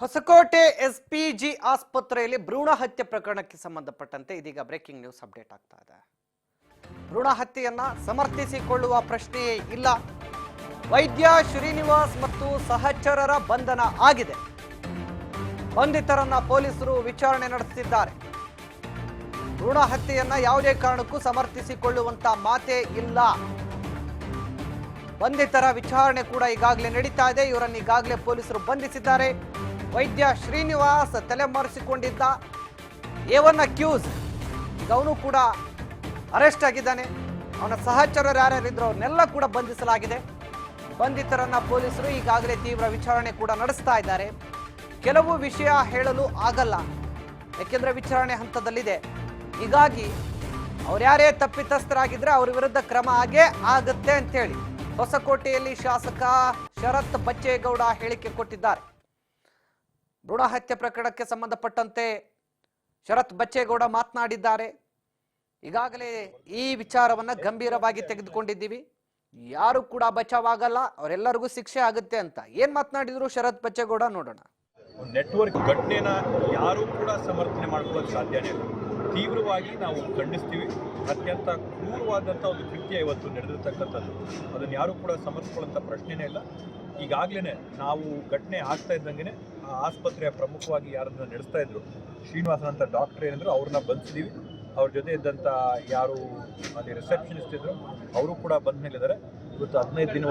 Hosakote SPG ಆಸ್ಪತ್ರೆಯಲ್ಲಿ ಭ್ರೂಣ ಹತ್ಯೆ ಪ್ರಕರಣಕ್ಕೆ ಸಂಬಂಧಪಟ್ಟಂತೆ ಇದೀಗ ಬ್ರೇಕಿಂಗ್ ನ್ಯೂಸ್ ಅಪ್ಡೇಟ್ ಆಗ್ತಾ ಇದೆ. ಭ್ರೂಣ ಹತ್ಯೆಯನ್ನ ಸಮರ್ಥಿಸಿಕೊಳ್ಳುವ ಪ್ರಶ್ನೆಯೇ ಇಲ್ಲ. ವೈದ್ಯ ಶ್ರೀನಿವಾಸ್ ಮತ್ತು ಸಹಚರರ ಬಂಧನ ಆಗಿದೆ. ಬಂಧಿತರನ್ನ ಪೊಲೀಸರು ವಿಚಾರಣೆ ನಡೆಸುತ್ತಿದ್ದಾರೆ. ಭ್ರೂಣ ಹತ್ಯೆಯನ್ನ ಯಾವುದೇ ಕಾರಣಕ್ಕೂ ಸಮರ್ಥಿಸಿಕೊಳ್ಳುವಂತ ಮಾತೇ ಇಲ್ಲ. ಬಂಧಿತರ ವಿಚಾರಣೆ ಕೂಡ ಈಗಾಗಲೇ ನಡೀತಾ ಇದೆ. ಇವರನ್ನು ಈಗಾಗಲೇ ಪೊಲೀಸರು ಬಂಧಿಸಿದ್ದಾರೆ. ವೈದ್ಯ ಶ್ರೀನಿವಾಸ್ ತಲೆಮರೆಸಿಕೊಂಡಿದ್ದ ಏವನ್ ಅಕ್ಯೂಸ್ ಈಗ ಅವನು ಕೂಡ ಅರೆಸ್ಟ್ ಆಗಿದ್ದಾನೆ. ಅವನ ಸಹಚರರು ಯಾರ್ಯಾರಿದ್ರು ಅವ್ರನ್ನೆಲ್ಲ ಕೂಡ ಬಂಧಿಸಲಾಗಿದೆ. ಬಂಧಿತರನ್ನ ಪೊಲೀಸರು ಈಗಾಗಲೇ ತೀವ್ರ ವಿಚಾರಣೆ ಕೂಡ ನಡೆಸ್ತಾ ಇದ್ದಾರೆ. ಕೆಲವು ವಿಷಯ ಹೇಳಲು ಆಗಲ್ಲ. ಯಾಕೆಂದ್ರೆ ವಿಚಾರಣೆ ಹಂತದಲ್ಲಿದೆ. ಹೀಗಾಗಿ ಅವ್ರ್ಯಾರೇ ತಪ್ಪಿತಸ್ಥರಾಗಿದ್ರೆ ಅವ್ರ ವಿರುದ್ಧ ಕ್ರಮ ಆಗೇ ಆಗುತ್ತೆ ಅಂತೇಳಿ ಹೊಸಕೋಟೆಯಲ್ಲಿ ಶಾಸಕ ಶರತ್ ಬಚ್ಚೇಗೌಡ ಹೇಳಿಕೆ ಕೊಟ್ಟಿದ್ದಾರೆ. ಭ್ರೂಣ ಹತ್ಯೆ ಪ್ರಕರಣಕ್ಕೆ ಸಂಬಂಧಪಟ್ಟಂತೆ ಶರತ್ ಬಚ್ಚೇಗೌಡ ಮಾತನಾಡಿದ್ದಾರೆ. ಈಗಾಗಲೇ ಈ ವಿಚಾರವನ್ನ ಗಂಭೀರವಾಗಿ ತೆಗೆದುಕೊಂಡಿದ್ದೀವಿ. ಯಾರು ಕೂಡ ಬಚಾವಾಗಲ್ಲ, ಅವರೆಲ್ಲರಿಗೂ ಶಿಕ್ಷೆ ಆಗುತ್ತೆ ಅಂತ. ಏನ್ ಮಾತನಾಡಿದ್ರು ಶರತ್ ಬಚ್ಚೇಗೌಡ ನೋಡೋಣ. ನೆಟ್ವರ್ಕ್ ಘಟನೆನ ಯಾರು ಕೂಡ ಸಮರ್ಥನೆ ಮಾಡ್ಕೊಳ್ಳೋದು ಸಾಧ್ಯನೇ ತೀವ್ರವಾಗಿ ನಾವು ಖಂಡಿಸ್ತೀವಿ. ಅತ್ಯಂತ ಕ್ರೂರವಾದಂಥ ಒಂದು ಕೃತ್ಯ ಇವತ್ತು ನಡೆದಿರ್ತಕ್ಕಂಥದ್ದು. ಅದನ್ನು ಯಾರೂ ಕೂಡ ಸಮರ್ಥಿಸಿಕೊಳ್ಳುವಂಥ ಪ್ರಶ್ನೆನೇ ಇಲ್ಲ. ಈಗಾಗಲೇ ನಾವು ಘಟನೆ ಆಗ್ತಾ ಇದ್ದಂಗೆ ಆ ಆಸ್ಪತ್ರೆಯ ಪ್ರಮುಖವಾಗಿ ಯಾರನ್ನ ನಡೆಸ್ತಾ ಇದ್ರು ಶ್ರೀನಿವಾಸನ್ ಅಂತ ಡಾಕ್ಟರ್ ಏನಿದ್ರು ಅವ್ರನ್ನ ಬಂದಿದ್ದೀವಿ ಅವ್ರ ಜೊತೆ ಇದ್ದಂಥ ಯಾರು ಅಲ್ಲಿ ರಿಸೆಪ್ಷನಿಸ್ಟ್ ಇದ್ರು, ಅವರು ಕೂಡ ಬಂದ ಮೇಲಿದ್ದಾರೆ ಇವತ್ತು ಹದಿನೈದು ದಿನ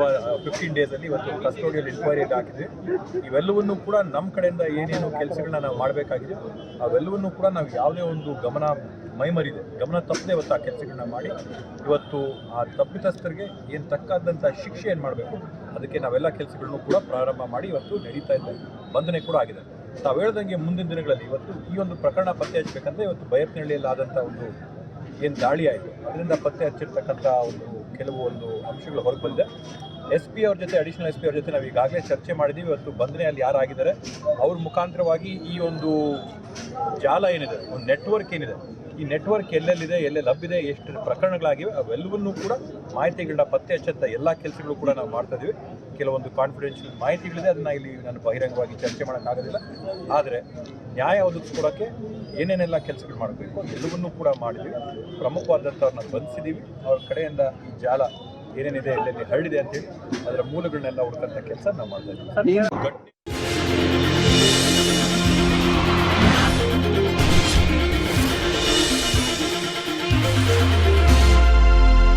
ಫಿಫ್ಟೀನ್ ಡೇಸಲ್ಲಿ ಇವತ್ತು ಕಸ್ಟೋಡಿಯಲ್ ಎನ್ಕ್ವೈರಿ ಹಾಕಿದ್ವಿ. ಇವೆಲ್ಲವನ್ನೂ ಕೂಡ ನಮ್ಮ ಕಡೆಯಿಂದ ಏನೇನು ಕೆಲಸಗಳನ್ನ ನಾವು ಮಾಡಬೇಕಾಗಿದೆ. ಅವೆಲ್ಲವನ್ನೂ ಕೂಡ ನಾವು ಯಾವುದೇ ಒಂದು ಗಮನ ಮೈಮರಿದೆ. ಗಮನ ತಪ್ಪದೆ ಇವತ್ತು ಆ ಕೆಲಸಗಳನ್ನ ಮಾಡಿ, ಇವತ್ತು ಆ ತಪ್ಪಿತಸ್ಥರಿಗೆ ಏನು ತಕ್ಕಾದಂಥ ಶಿಕ್ಷೆ ಏನು ಮಾಡಬೇಕು, ಅದಕ್ಕೆ ನಾವೆಲ್ಲ ಕೆಲಸಗಳನ್ನು ಕೂಡ ಪ್ರಾರಂಭ ಮಾಡಿ ಇವತ್ತು ನಡೀತಾ ಇದೆ. ಬಂಧನೆ ಕೂಡ ಆಗಿದೆ. ತಾವು ಹೇಳ್ದಂಗೆ ಮುಂದಿನ ದಿನಗಳಲ್ಲಿ ಇವತ್ತು ಈ ಒಂದು ಪ್ರಕರಣ ಪತ್ತೆ ಹಚ್ಚಬೇಕಂದ್ರೆ ಇವತ್ತು ಬಯಪ್ನಹಳ್ಳಿಯಲ್ಲಿ ಆದಂಥ ಒಂದು ಏನು ದಾಳಿ ಆಯಿತು? ಅದರಿಂದ ಪತ್ತೆ ಹಚ್ಚಿರ್ತಕ್ಕಂಥ ಒಂದು ಕೆಲವು ಒಂದು ಅಂಶಗಳು ಹೊರಗೆ ಬಂದಿದೆ ಎಸ್ ಪಿ ಅವ್ರ ಜೊತೆ ಅಡಿಷನಲ್ ಎಸ್ ಪಿ ಅವ್ರ ಜೊತೆ ನಾವು ಈಗಾಗಲೇ ಚರ್ಚೆ ಮಾಡಿದ್ದೀವಿ ಇವತ್ತು ಬಂಧನೆಯಲ್ಲಿ ಯಾರಾಗಿದ್ದಾರೆ ಅವ್ರ ಮುಖಾಂತರವಾಗಿ ಈ ಒಂದು ಜಾಲ ಏನಿದೆ, ಒಂದು ನೆಟ್ವರ್ಕ್ ಏನಿದೆ ಈ ನೆಟ್ವರ್ಕ್ ಎಲ್ಲೆಲ್ಲಿದೆ ಎಲ್ಲೆಲ್ಲಿ ಲಭ್ಯದೆ ಎಷ್ಟು ಪ್ರಕರಣಗಳಾಗಿವೆ ಅವೆಲ್ಲವನ್ನೂ ಕೂಡ ಮಾಹಿತಿಗಳನ್ನ ಪತ್ತೆ ಹಚ್ಚಂತ ಎಲ್ಲ ಕೆಲಸಗಳು ಕೂಡ ನಾವು ಮಾಡ್ತಾ ಇದೀವಿ. ಕೆಲವೊಂದು ಕಾನ್ಫಿಡೆನ್ಷಿಯಲ್ ಮಾಹಿತಿಗಳಿದೆ ಅದನ್ನ ಇಲ್ಲಿ ನಾನು ಬಹಿರಂಗವಾಗಿ ಚರ್ಚೆ ಮಾಡೋಕ್ಕಾಗೋದಿಲ್ಲ ಆದರೆ ನ್ಯಾಯ ಒದಗಿಸ್ಕೊಡೋಕ್ಕೆ ಏನೇನೆಲ್ಲ ಕೆಲಸಗಳು ಮಾಡಬೇಕು ಎಲ್ಲವನ್ನೂ ಕೂಡ ಮಾಡಿದ್ವಿ. ಪ್ರಮುಖವಾದಂಥವ್ರನ್ನ ಬಂಧಿಸಿದ್ದೀವಿ ಅವ್ರ ಕಡೆಯಿಂದ ಈ ಜಾಲ ಏನೇನಿದೆ ಎಲ್ಲೆಲ್ಲಿ ಹರಡಿದೆ ಅಂತೇಳಿ ಅದರ ಮೂಲಗಳನ್ನೆಲ್ಲ ಹುಡುಕಂಥ ಕೆಲಸ ನಾವು ಮಾಡ್ತಾ ಇದ್ದೀವಿ